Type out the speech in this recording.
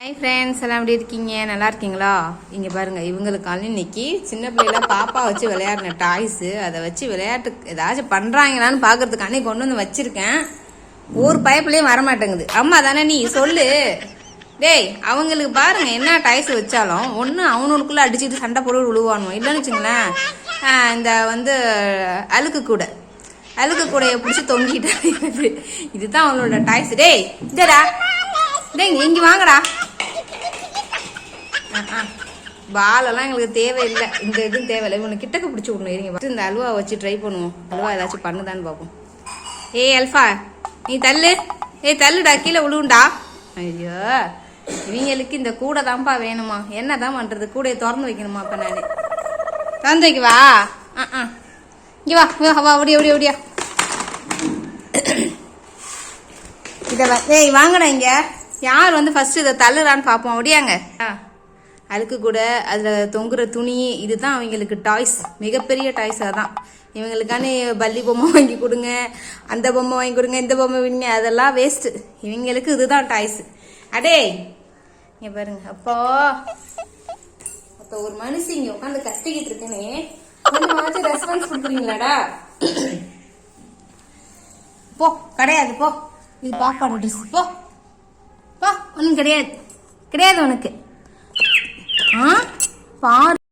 Hi friends எல்லாம் எப்படி இருக்கீங்க? நல்லா இருக்கீங்களா? இங்கே பாருங்க இவங்களுக்கான இன்னைக்கு சின்ன பிள்ளைல பாப்பா வச்சு விளையாடின டாய்ஸு அதை வச்சு விளையாட்டு ஏதாச்சும் பண்ணுறாங்களான்னு பார்க்கறதுக்காண்டி கொண்டு வந்து வச்சிருக்கேன். ஒரு பயப்புலையும் வரமாட்டேங்குது. அம்மா தானே நீ சொல்லு. டேய் அவங்களுக்கு பாருங்க என்ன டாய்ஸ் வச்சாலும் ஒன்று அவனுக்குள்ளே அடிச்சுட்டு சண்டை போட்டு விழுவானுவோம் இல்லைன்னு வச்சுங்களேன் இந்த வந்து அழுக்கு கூடை. அழுக்கு கூடையை பிடிச்சி தொங்கிட்டு இதுதான் அவங்களோட டாய்ஸ் டேய் இதடா டேய் இங்கே வாங்கடா. பாலெல்லாம் எங்களுக்கு தேவையில்லை. இந்த இதுவும் தேவையில்லை. இவனை கிட்டக்க பிடிச்சி விடணும். இருங்க இந்த அல்வா வச்சு ட்ரை பண்ணுவோம். அல்வா ஏதாச்சும் பண்ணுதான்னு பார்ப்போம். ஏய் அல்ஃபா நீ தள்ளு. ஏய் தள்ளுடா. கீழே விழுவுண்டா. ஐயோ. இவங்களுக்கு இந்த கூடை தான்ப்பா வேணுமா? என்ன தான் பண்ணுறது கூடையை திறந்து வைக்கணுமா அப்போ நான்? திறந்து வைக்கவா? ஆ ஆ. இங்கே வா வா, வா ஓடியா ஓடியா ஓடியா. இதை ஏய் வாங்கடா இங்கே. யார் வந்து ஃபஸ்ட்டு இதை தள்ளுறான்னு பார்ப்போம். ஒடியாங்க ஆ. அழுக்கு கூட அதில் தொங்குற துணி இதுதான் அவங்களுக்கு டாய்ஸ். மிகப்பெரிய டாய்ஸ் தான் இவங்களுக்கான பள்ளி பொம்மை வாங்கி கொடுங்க அந்த பொம்மை வாங்கி கொடுங்க இந்த பொம்மை விடுங்க அதெல்லாம் வேஸ்ட்டு இவங்களுக்கு இதுதான் டாய்ஸ். அடே இங்கே பாருங்க. அப்போ அப்போ ஒரு மனுஷி இங்கே உட்காந்து கத்திக்கிட்டு இருக்கேனே. கொஞ்சமாச்சும் ரெஸ்பான்ஸ் கொடுக்குறீங்களாடா? போ கிடையாது போ. இது பாப்பாடு ட்ரெஸ் போ போ ஒன்றும் கிடையாது. கிடையாது உனக்கு. பாரு